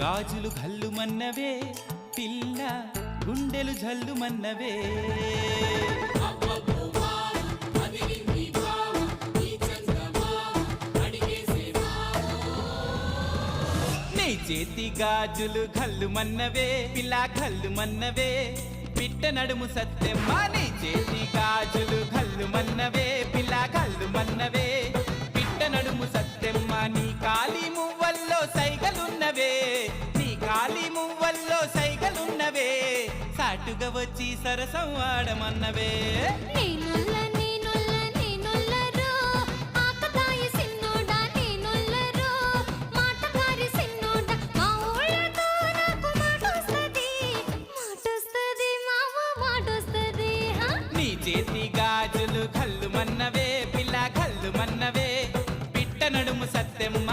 గాజులు గల్లుమన్నవే పిల్ల గుండెలు జల్లుమన్నవే. నీ చేతి గాజులు గల్లుమన్నవే పిల్ల గల్లుమన్నవే పిట్ట నడుము సత్యమ్మా నీ చేతి గాజులు గల్లుమన్నవే పిల్ల గల్లుమన్నవే గాలి మువ్వల్లో సైగలున్నవే. సాటుగా వచ్చి సరసం ఆడమన్నవే చేసి గాజులు కళ్ళు మన్నవే పిల్ల కళ్ళు మన్నవే పిట్ట నడుము సత్యమ్మ